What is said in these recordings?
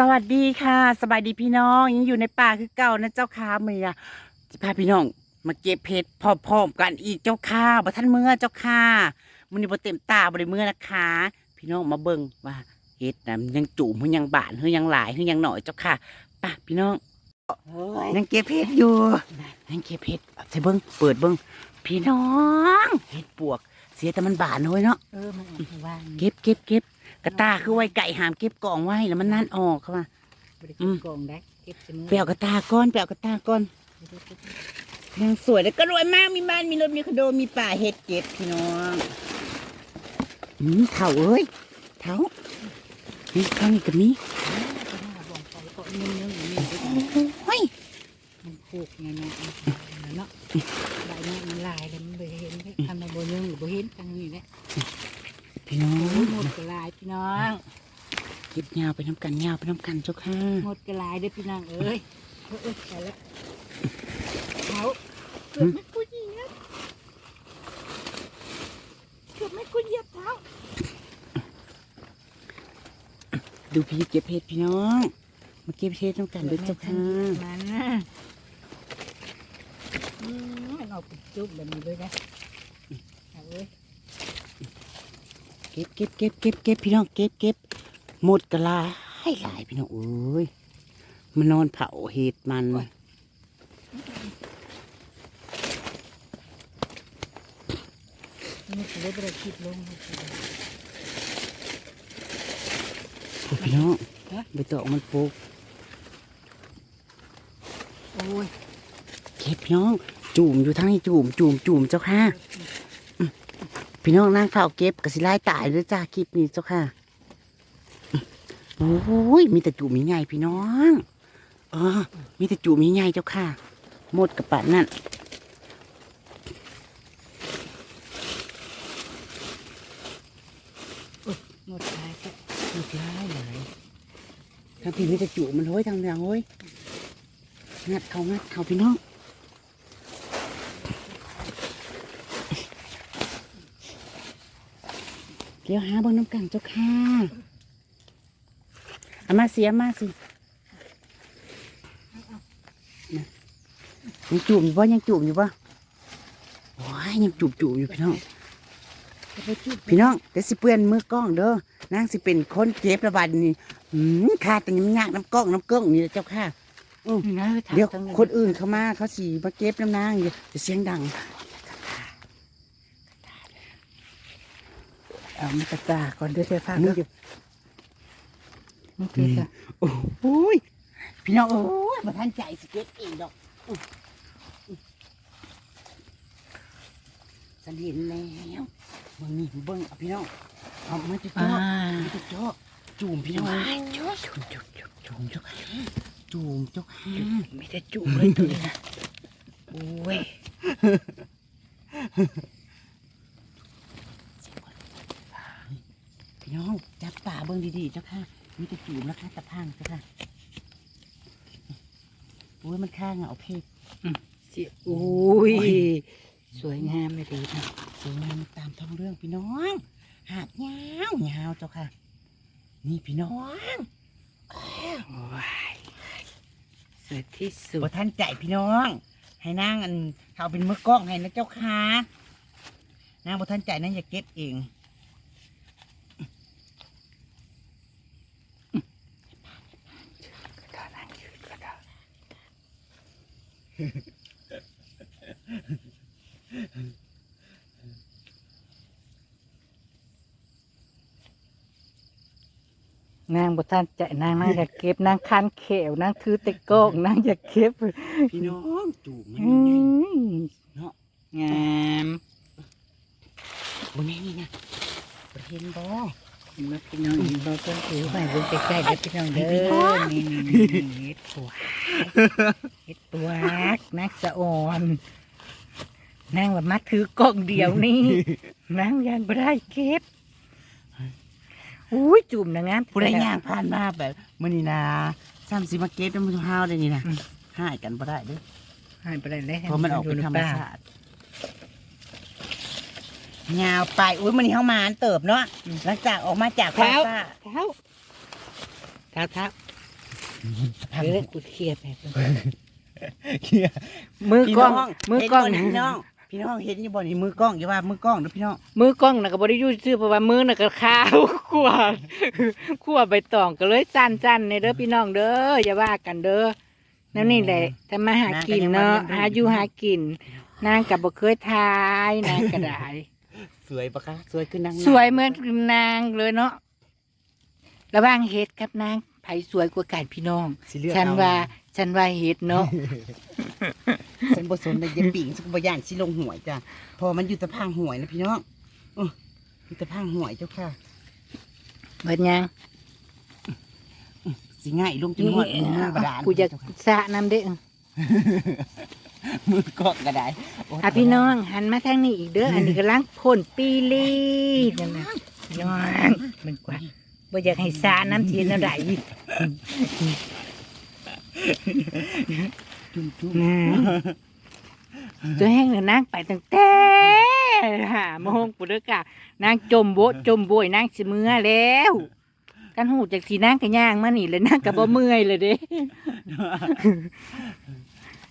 สวัสดีค่ะสบายดีพี่น้องยังอยู่ในป่าคือเก่านะเจ้าค่ะเมียจะพาพี่น้อง มาเก็บเพชรพร้อมๆกันอีกเจ้าค่ะบ่ท่านเมื่อเจ้าค่ะมันนี่บ่เต็มตาบ่ได้เมื่อนะคะ พี่น้องมาเบิ่งว่าเฮ็ดน่ะมันยังจุ่มหรือยังบานหรือยังหลายหรือยังหน่อยเจ้าค่ะไป่ะพี่น้องยังเก็บเพชรอยู่ยังเก็บเพชรเอาใส่เบิ่งเปิดเบิ่งพี่น้องเฮ็ดปวก เสียแต่มันบานน้อยเนาะเออมันอ่านว่างเก็บเก็บเก็บ กระตาคือไว้ไก่หามเก็บกล่องไว้แล้วมันนั่นออกเข้ามาบริอืกิมกองได้เก็บเสมอไปเอากระตาก้อนไปเอากระตาก้อนนางสวยแล้วก็รวยมากมีบ้านมีรถมีคอนโดมีป่าเฮ็ดเก็บพี่น้องอืมเถ่าเอ้ยเถ่านี่ข้างนี้ก็มีก็น่าบอกไปก็เนื้อเนื้อเนื้อเนื้อโอ้ยมันผูกไงนะเนาะใบนี้มันลายเลยมันบ่เห็นทำในโบยังหรือโบเห็นทางนี้แหละ พี่น้อโอ้งหมดกระลายพี่น้องเก็บยาวไปน้ำกันยาวไปน้ำกันเจ้าค่ะหมดกระลายเด้อพี่น้องเอ้ยเอ้ยไปแล้วเขาเกือบไม่กูเหยียบเกือบไม่กูเหยียบเท้าดูพี่เก็บเพชรพี่น้องมาเก็บเพชรน้ำกันด้วยเจ้าค่ะมันนะอืมมันออกเป็นจุ๊บแบบนี้เลยนะเอาเว้ย เก็บเก็บเก็บเก็บเก็บพี่น้องเก็บเก็บหมดกระลาให้หลายพี่น้องเอ้ยมานอนเผาเห็ดมันนี่คือได้ประคิดลงโอ้พี่น้องใบตองมันปลูกโอ้ยเก็บพี่น้อง จุ่มอยู่ทั้งนี้จุ่มจุ่มจุ่มเจ้าค่ะอืม พี่น้องนั่งเฝ้าเก็บกสิไล่ตายเลยจ้าคลิปนี้เจ้าค่ะอืมโอ้ย มีแต่จุ่มใหญ่ๆพี่น้อง เออ มีแต่จุ่มใหญ่ๆเจ้าค่ะ หมดกระปัดนั่นหมดท้ายก็มีหลายหลายทั้งพี่มีแต่จุ่มมันโห้ยทางทางโห้ยงัดเขางัดเขาพี่น้อง เดี๋ยวหาเบิ่งน้ำกันเจ้าค่ะเอามาเสียมาสินะยังจุ่มอยู่ปะยังจุ่มอยู่ปะโอ้ยยังจุ่มจุ่มอยู่พี่น้องจะไปจุ๊บพี่น้องเดี๋ยวสิเปื้อนมือกล้องเด้อนางสิเป็นคนเก็บระบาดนี่อืมขาดแต่ยังยากน้ำกล้องน้ำกล้องนี่เจ้าค่ะนี่นะเดี๋ยวคนอื่นเขามาเขาสีมาเก็บน้ำนางอย่าจะเสียงดัง เอามากระตาก่อนเดี๋ยวเธอฟังมึงเด้อจะนี่คือจะโอ้ยพี่น้องโอ้ยมาทันใจสิเก็บเองดอกอื้ออื้อสันเห็นแล้วเบิ่งนี่เบิ่งเอาพี่น้องเอามาจุ๊อ่ามาจุ๊จ้จุ่มพี่น้องจุ่มจุ่มจุ่มจุ่มจุ่มเจ้าค่ะจุ่มเจ้าค่ะมีแต่จุ๊บเลยตัวนี้นะโอ้ย พี่น้องจับป่าเบิ่งดีๆเจ้าค่ะมีแต่จูบนะคะตะพังเจ้าค่ะโอ้ยมันข้างอะเอาเพศสิโอ้ยสวยงามเลยดีนะสวยงามตามท้องเรื่องพี่น้อง หาดยาวยาวเจ้าค่ะ นี่พี่น้องโอ้ยสวยที่สุดบ่ท่านใจพี่น้อง ให้นางอันเขาเป็นมือกล้องให้นะเจ้าค่ะนางบ่ท่านใจนั่นอย่าเก็บเอง นางบุท่านใจนางนางอยากเก็บนางคันเขียวนางถือตะโกกนางอยากเก็บพี่น้องจูบมันอืยังไงมเนาะงาม บนนี้นี่นะประเห็นบ่ มาพี่น้องอีกเราต้องถือไปเบิ่งใกล้ๆเด้อพี่น้องเด้อนี่นี่นี่เฮ็ดตัวเฮ็ดตัวนักสะอ่อนนางว่ามาถือกล้องเดียวนี่นางยันบ่ได้เก็บอุ้ยจุ่มนะงามผู้ใดย่างผ่านมาแบบมื้อนี้นะซ้ำสิมาเก็บน้ำมันห้าวได้นี่นะหายกันบ่ได้เด้อหายไปได้เลยเพราะมันออกเป็นธรรมชาติ ยาวไปอุ้ยมันนี่เข้ามาอันเติบเนาะหลังจากออกมาจากเท้าฟ้าเท้าเท้าเท้าเดี๋ยวกูเคลียร์ไปเพิ่นเหี้ยมือกล้องมือกล้องเห็นบ่นี่พี่น้องพี่น้องเห็นอยู่บ่นี่มือกล้องอย่าว่ามือกล้องนะพี่น้องมือกล้องน่ะก็บ่ได้อยู่ซื่อเพราะว่ามือน่ะก็ขาวขวดขวดใบตองก็เลยจันๆในเด้อพี่น้องเด้ออย่าว่ากันเด้อนั่นนี่แหละทำมาหากินเนาะหาอยู่หากินนางกับบ่เคยทายนางก็ได้ สวยปะคะ สวยขึ้นนางสวยเหมือนนางเลยเนาะระหว่างเฮ็ดกับนางไผสวยกว่ากันพี่น้อง สิเลือกฉันเอว่าฉันว่าเฮ็ดเนาะ ฉันบ่สนในเย็บปิ่งฉันก็บ่ย่านสิลงหวยจ้ะเพอมันอยู่แต่พางหวยนะพี่น้องเอออยู่แต่พางหวยเจ้าค่ะ เบิดยังสิง่ายลงจนหอดมือเมืองบาดาลกูจะเจ้าค่ะสระน้ำเด้อ มือกล้องก็ได้โอะพี่น้องหันมาทางนี้อีกเด้ออันนี้กำลังพ่นปีลีนั่นน่ะพี่น้องมันกว่าบ่อยากให้สระน้ำเทียนอะไรจุ่มจุ่มนะจะแห้งเลยนางไปตั้งแต่หาโมงปุดกะนางจมโบะจมโบยนางสิเมื่อแล้วกันหูจากสีนางกะย่างมานี่เลยนางกะบ่เมื่อยเลยเด้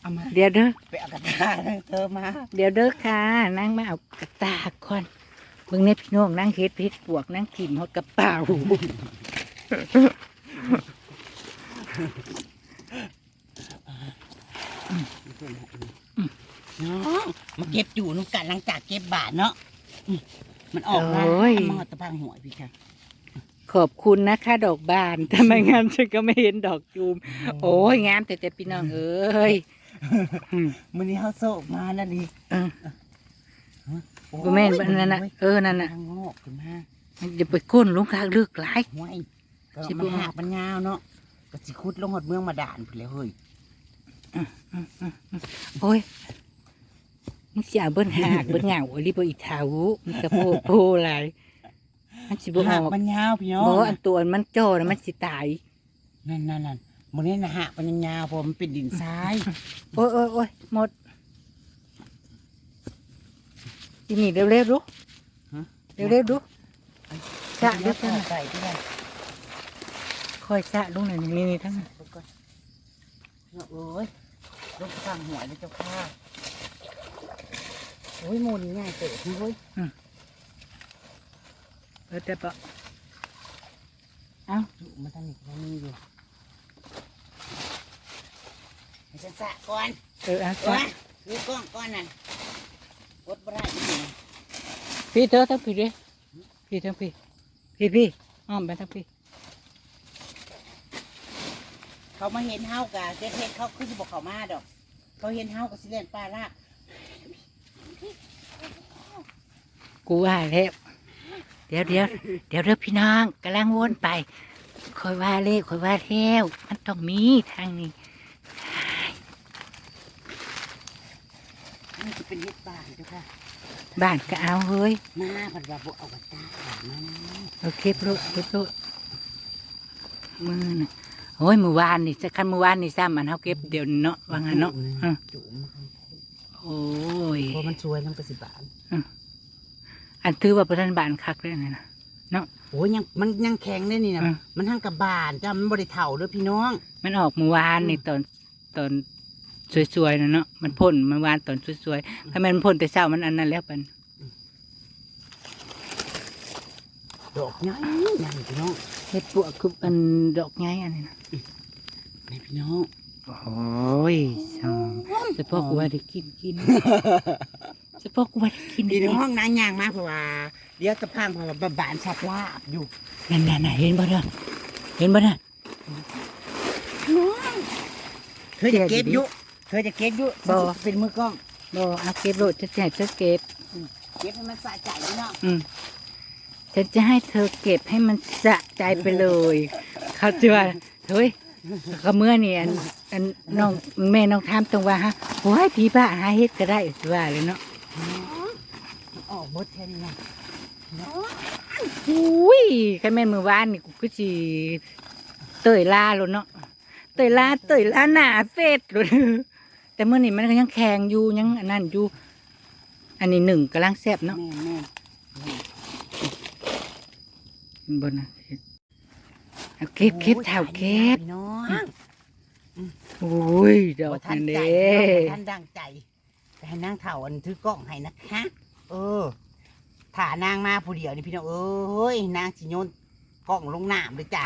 เอามาเดี๋ยวเด้อไปเอากระตาเธอมาเดี๋ยวเด้อค่ะนางมาเอากระตากก่อนเบิ่งในพี่น้องนางเฮ็ดเพชรปวกนางถิ่มเฮากระเป๋าเนาะมาเก็บอยู่นุ่กันหลังจากเก็บบาทเนาะอืมมันออกมาโอ้ยเอามาตะพังหวยพี่ค่ะขอบคุณนะคะดอกบานถ้าไม่งั้นฉันก็ไม่เห็นดอกจูม โอ้ยงามแต่แต่พี่น้องเอ้ย อืมมื้อนี้เฮาโซกมาแล้วนี่เออโอ้ยบ่แม่นบ่นั่นน่ะเออนั่นน่ะทางงอกขึ้นมาอย่าไปก้นลงคางเลือกหลาย ห้วยก็สิบ่ มันหักมันยาวเนาะก็สิขุดลงหดเมืองมาด่านพุ่นแล้วเฮ้ยโอ้ยมันสิเอาเบิ้นหากเบิ้นเหงาอหลิบ่อีเทามันกระโพดโพหลายมันสิบ่อหักอกมันยาวพี่น้องบ่อันตัวมันจ่อนะมันสิตายนั่นนั่นนั่น มื้อนี้นะหักมันยาวเพราะมันเป็นดินทรายโอ้ยโอ้ยโอ้ยหมดอีนี่เร็วๆดูเร็วๆดูสะเดี๋ยวก่อนใส่ที่ไหนค่อยสะลงหน่อยนี่นี่ทั้งนั้นเดี๋ยวก่อนเนาะเอ้ยลงทางหวยเลยเจ้าค่ะโอ้ยหมูนี่ง่ายเตะเฮ้ยเออแต่ปะอยู่มาทางนี้มันมีอยู่ ให้ฉันสะก่อนเออเอาโอ้สะยดูกล้องก่อนนั่นกดบ่ได้อีกนี่พี่เธอทั้งพี่เด้พี่ทั้งพี่พี่พี่อ้อมไปทั้งพี่เขามาเห็นเฮากะเจ๊เพชรเขาคือสิบอกเขามาดอก เขาเห็นเฮากะสิเล่นปลาลากกูว่าแล้วเดี๋ยวเดี๋ยวเดี๋ยวเด้อพี่น้องกำลังวนไปคอยว่าเล่คอยว่าแล้วมันต้องมีทางนี้ นี่จะเป็นเฮ็ดบ้านเจ้าค่ะบ้านก็เอาเฮ้ยมาผัดว่าบ่เอากระตามานะโอเคปลุกปลุกมือน่ะโอ้ยมือวานนี่สักคันมือวานนี่ซ้ำมันเฮาเก็บเดี๋ยวนี้เนาะว่างั้นเนาะอะจุ่มโอ้ยเพราะมันช่วยน้ำกระสิบานอันถือว่าประธานบ้านคักเลยนะโอ้ยยังมันยังแข็งได้นี่นะอืมมันทั้งกับบานจ้ามันบ่ได้เท่าเด้อพี่น้อง มันออกมือวานนี่ตอนตอน สวยๆนะเนาะมันพ่นมือวานตอนสวยๆถ้ามันพ่นแต่เช้ามันอันนั้นแล้วเป็นดอกใหญ่ใหญ่พี่น้องเฮ็ดปวกคืออันดอกไงอันนี้นะนี่พี่น้องโอ้ยสองเฉพาะกูว่าได้กินกินเฉพาะกูว่าได้กินพี่น้องนางย่างมากเพราะว่าเดี๋ยวจะพังเพราะว่าบานชับลาบอยู่นั่นน่ะน่ะเห็นบ่เด้อเห็นบ่น่ะเธอจะเก็บอยู่ เธอจะเก็บอยู่บ่ เป็นมือกล้อง บ่เอาเก็บโลดจะแจกจะเก็บ เก็บให้มันสะใจพี่น้องอืมฉันจะให้เธอเก็บให้มันสะใจไปเลย เขาจะว่าเฮ้ยก็เมื่อนี่อันอันน้องแม่น้องทามตรงว่าฮะโอ้ยพี่บ้าหาเฮ็ดก็ได้สิว่าเลยเนาะออกบดแค่นี้นะอุ้ยคันแม่นมือวานนี่กูก็สิเตยลาโลดเนาะเตยลาเตยลาหน้าเฟสโลด แต่เมื่อนี่มันก็ยังแข็งอยู่ยังอันนั้นอยู่ อันนี้หนึ่งกำลังแซ่บเนาะแม่แม่บนนะเอาเก็บเก็บเท่าเก็บพี่น้องโอ้ยดอกบ่ทันนี่ใจเด้บ่ทันดังใจไปให้นางเถ่าอันถือกล้องให้นะคะเออถ่านางมาผู้เดียวนี่พี่น้องเอ้ยนางสิโยนกล้องลงน้ำเลยจ้ะ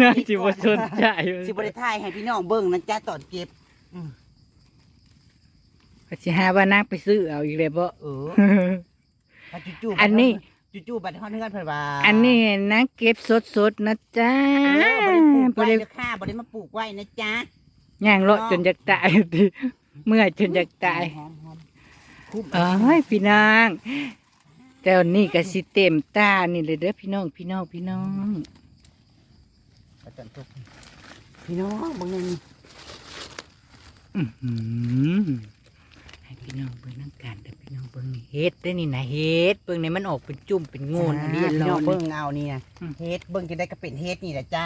น่าจิบ่สนใจสิบริทายให้พี่น้องเบิ่งนะจ้าตอนเก็บ ก็สิหาว่านางไปซื้อเอาอีกแล้วบ่ เออถ้าจู่ๆอันนี้ จู่ๆบัดฮอดเฮือนเพิ่นว่าอันนี้นางเก็บสดๆนะจ๊ะเออบ่ได้ปลูกไว้บ่ได้เด้อค่ะบ่ได้มาปลูกไว้นะจ๊ะย่างเลาะจนอยากตายติเมื่อยจนอยากตาย หอมๆคุ้มเอ้ยพี่นางแต่วันนี้ก็สิเต็มตานี่เลยเด้อพี่น้องพี่น้องพี่น้องเอาจนทุกพี่น้องเบิ่งนี่อื้อหือ ให้พี่น้องเบิ่งน้ำกันเด้อพี่น้องเบิ่งนี่เฮ็ดได้อนี่นะเฮ็ดเบิ่งนี่มันออกเป็นจุ่มเป็นงูนอันนี้พี่ร้น้อองนเบิ่นี่งเอานี่นะอืมเฮ็ดเบิ่งจะได้ก็เป็นเฮ็ดนี่แหละจ้า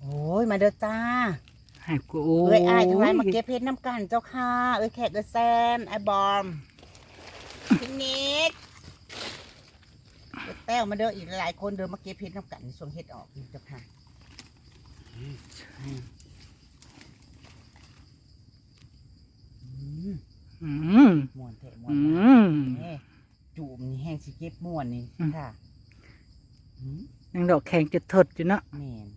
โอ้ยมาเด้อจ้าให้กูโอ้เอ้ยอ้ายทั้งหลายมาเก็บเฮ็ดน้ำกันเจ้าค่ะ เอ้ยแขกเอ้ยแซมไอ้บอมพี่นิดเอ้ยแต้วมาเด้ออีกหลายคนเดินมาเก็บเฮ็ดน้ำกันส่วนเฮ็ดออกนี่เจ้าค่ะ อืมอืมอืม ม่วนแท้ม่วนอืนะมแม่จูบนี่แห้งสิเก็บม่วนนี่อืม ค่ะอืมนางดอกแข็งจะทดอยู่เนาะแม่น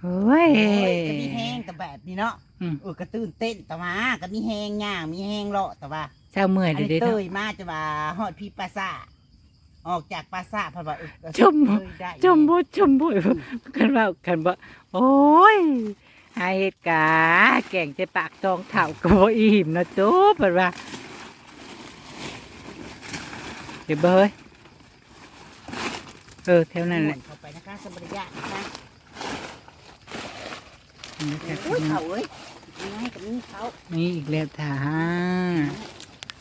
เฮ้ย โอ้ยก็มีแห้งแต่แบบนี้เนาะอืม เออก็ตื่นเต้นแต่ว่าก็มีแห้งย่างมีแห้งเลาะแต่ว่า เจ้าเมื่อยอันเด้อนี้เด้อเตเนาะ ยมาจะว่าฮอดพี่ปราสาทออกจากปราสาทเพราะว่าเออชมเอ้ยได้จมบ่จมบ่กันว่ากันว่าโอ้ย ไอ้เฮ็ดกาแก่งใจปากจองเถ่าก็บ่อิ่มนะโจ๊บเพิ่นว่าเดี๋ยวเบยเออแถวนั้นแหละเข้าไปนะคะสมบัติญาณนะคะนี่ค่ะโอ้ยเขาเอ้ยยังไงกับนี่เขานี่อีกแล้วท่า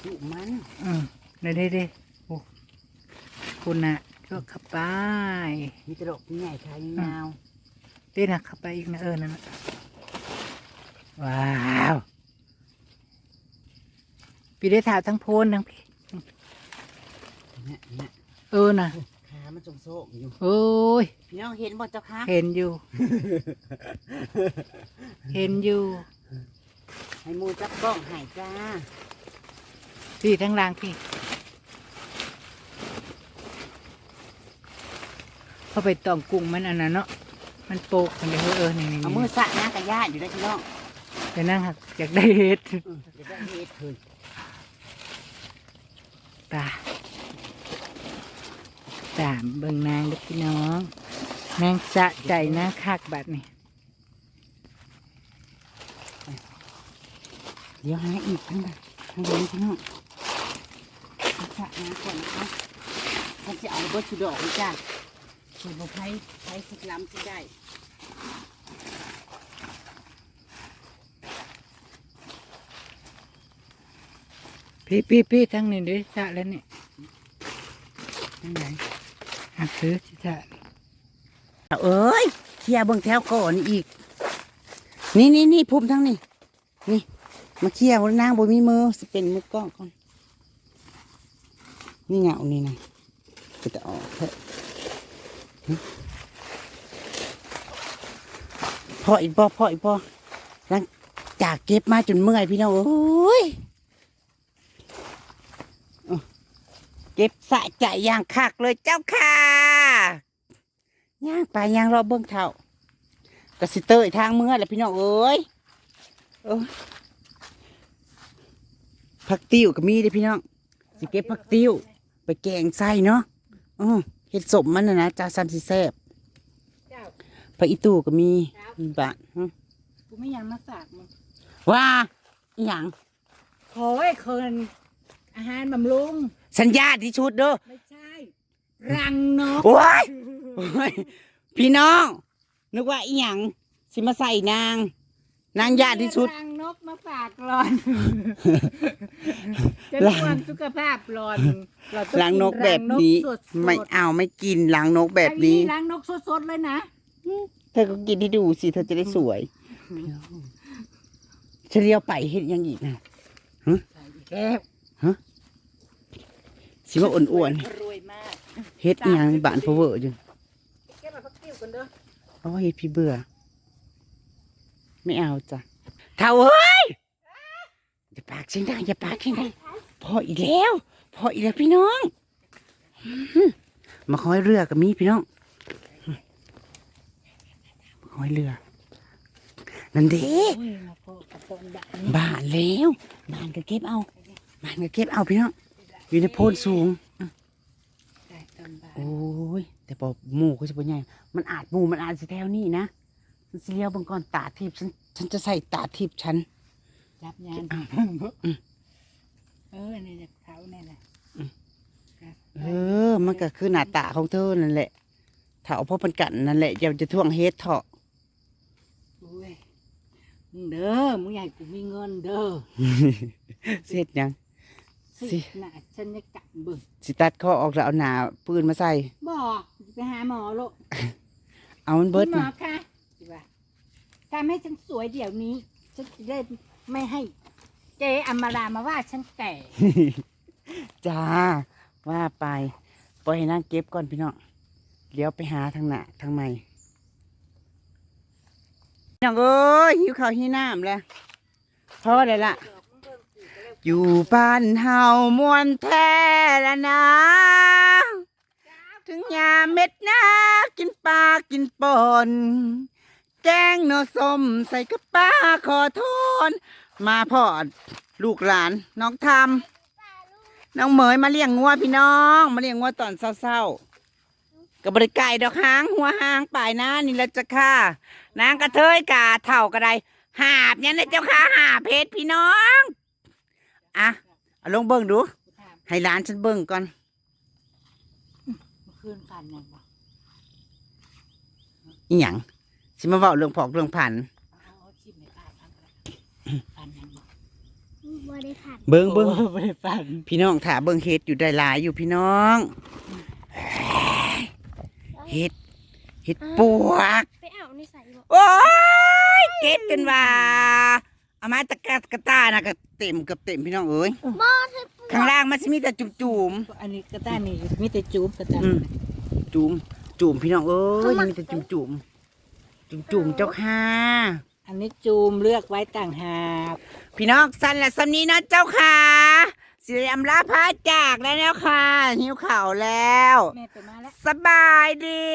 ดุมันอืมเด้เด้เด้โอ้คุณน่ะก็เข้าไปมีตลกมีใหญ่ขายยาวเด้นะเข้าไปอีกนะเออนั่นน่ะ ว้าวพี่ได้ถ่าทั้งโพนทั้งพี่เนี่ยเนี่ยเออน่ะขามันจงโซ่อยู่โอ้ยพี่น้องเห็นบ่เจ้าคะเห็นอยู่ เห็นอยู่ ให้หมูจับกล้องใหายจ้าพี่ทั้งล่างพี่เข้าไปตองกุ้งมันอันนั้นเนาะมันโปกมันเดี๋ยวเออนี่นี่เอามือสะน้ำกับญาติอยู่ได้พี่น้อง เดี๋ยวนั่งหักอยากได้เห็ดอืมเดี๋ยวได้เฮ็ดเถินตาตามเบิ่งนางเด็กพี่น้องนางสะใจนางคักแบัดนี่เดี๋ยวหาอีกทั้งนั้นให้ดูพี่น้องสะน้ำก่อนนะคะฉันจะเอาเบิร์ดสุดอกนี่จ้าส่วนบุไพไพสิกล้ำสิได้ พี่พี่พี่ทั้งนี้ด้วยสะแล้วนี่ทั้งไหนหักซื้อสิสะเอ้ยเคลียเบิ่งแถวก่อนอีก นี่นี่นี่ภูมิทั้งนี้ นี่ มาเคลียบนนางบนมีมือสิเป็นมือกล้องก่อนนี่เหงานี่นะก็จะออกเถอะหึพออีกพอพออีกพอหลังจากเก็บมาจนเมื่อยพี่น้องโอ้ยเอา เก็บสะใจอย่างคักเลยเจ้าค่ะย่างไปย่างรอบเบื้องเท่ากระสิเตยทางเมื่อยแหละพี่น้องเอ้ยเอ้ยผักติ้วก็มีเด้อพี่น้องสิเก็บผักติ้ว ไปแกงไส้เนาะอือเห็ดสมมันนะนะจ้าซันสิแซบเจ้าผักอีตู่ก็มีมีบะหึกูไม่ยังมาฝากมึงว่าอหย่างขอให้เคินอาหารบำรุง สัญญาที่ชุดเด้อไม่ใช่ รังนกโอ้ยโอ้ยพี่น้อง นึกว่าอีหยังสิมาใส่นาง นางญาติที่ชุด รังนกมาฝากหลอนจะมีความสุขภาพหลอนเราต้องล้างนกแบบนี้ รังสดๆไม่เอาไม่กินล้างนกแบบนี้ อัล้างนกสดๆเลยนะเธอก็กินให้ดูสิเธอจะได้สวยฉันเลี้ยวไปเห็นยังอีกนะแก้ว สิว่าอ้วนรวยมากๆเฮ็ดอีหยังบานเพอเวอร์จังแก้วมาพักติ้วกันเด้ออ๋อเฮ็ดพี่เบื่อ ไม่เอาจ้ะเท่าเอ้ยอย่าปากเสียงดังอย่าปากเสียงดังพออีกแล้วพออีกแล้วพี่น้องอื้อมาคอยเรือกับมีพี่น้องมาคอยเรือ นั่นเด้โอ้ยมาพอกับตอนดักบ้านแล้วบ้านก็เก็บเอาบ้านก็เก็บเอาพี่น้อง อยู่ในโพนสูง ได้ตอนบ่ายโอ้ย แต่พอหมู่ก็จะเป็นไงมันอาจหมู่มันอาจจะแถวนี้นะฉันสิเลี้ยวบังก่อนตาทิพย์ฉันฉันจะใส่ตาทิพย์ฉัน รับงานอืมเออนี่แหละเขาเนี่ยแหละเออ มันก็คือหน้าตาของเธอนั่นแหละถ้าเอาพ่อพันกันนั่นแหละอย่าจะท่วงเฮ็ดเถาะโอ้ยมึงเด้อมึงใหญ่กูมีเงินเด้อ เสร็จยัง สิสิหน่ะฉันจะกัดบึ้งสิตัดข้อออกแล้วเอาหนาปืนมาใส่บอกไปหาหมอลูกเอามันเบิดคุณหมอนะคะสิว่าทำให้ฉันสวยเดี๋ยวนี้ ฉันจะได้ไม่ให้เจอมรามาว่าฉันแก่จ้าว่าไปปล่อยให้นางเก็บก่อนพี่น้องเลี้ยวไปหาทางหน้าทางใหม่พี่น้องเอ้ยหิวข้าวหิวน้ำแล้วพอเลยล่ะ อยู่บ้านเฮามวนแท้ละนะ ถึงยาเม็ดนากินปลากินปนแจ้งเนอส้มใส่กระป้าขอโทษมาพอดลูกหลานน้องทำน้องเหมยมาเลี้ยงงัวพี่น้อง มาเลี้ยงงัวตอนเศร้าๆกับบริไก่ดอกหางหัวหางป่ายหน้านี่ละจ้ะค่ะนางกระเทยกาเท่ากระไดหาบยันเลยเจ้าค่ะหาเพชรพี่น้อง อะเอาลงเบิ่งดูถามให้ร้านฉันเบิ่งก่อนเมื่อคืนฝันยังบ่อีหยังสิมาเว้าเรื่องผอกเรื่องผันเอาเอาชิมในปากทำอะไรฝันยังบ่บริษัทเบิ่งเบิ่งโอ้ไม่ได้ฝันพี่น้องถาเบิ่งเฮ็ดอยู่ได้หลายอยู่พี่น้องเฮ็ดเฮ็ดปวก ไปเอาในใส่บอกโอ้ยเก็บกันว่า เอามาตะกะกะตานะก็เต็มเกือบเต็มพี่น้องเอ้ยมอเธอข้างล่างมันสิมีแต่จุ่มอันนี้กระต้านนี่มีแต่จูบกระต้านอืมๆจุ่มจุ่มพี่น้องเอ้ยมีแต่จุ่มจุ่มจุ่มจุ่มๆเจ้าค่ะ อันนี้จูมเลือกไว้ต่างหากพี่น้องสันและสำนี้นะเจ้าค่ะสิริอำลาพาจากแล้วเนาะค่ะหิวข่าวแล้ว แม่ตัวมาแล้ว สบายดี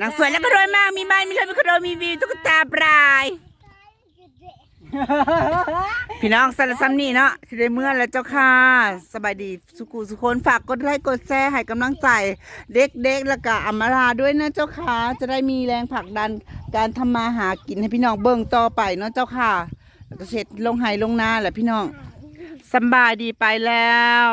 นางสวยแล้วก็รวยมาก มีบ้านมีรถมีคอนโดมีวิวตุ๊กตาปลาย พี่น้องสารซัมนี่เนาะที่ได้เมื่อแล้วเจ้าค่ะสบายดีสุขุสุคนฝากกดไลค์กดแชร์ให้กำลังใจ เด็กๆแล้วก็อมราด้วยนะเจ้าค่ะจะได้มีแรงผลักดันการทำมาหากินให้พี่น้องเบิ่งต่อไปเนาะเจ้าค่ะแล้วก็เสร็จลงไห้ลงนาแหละพี่น้องสบายดีไปแล้ว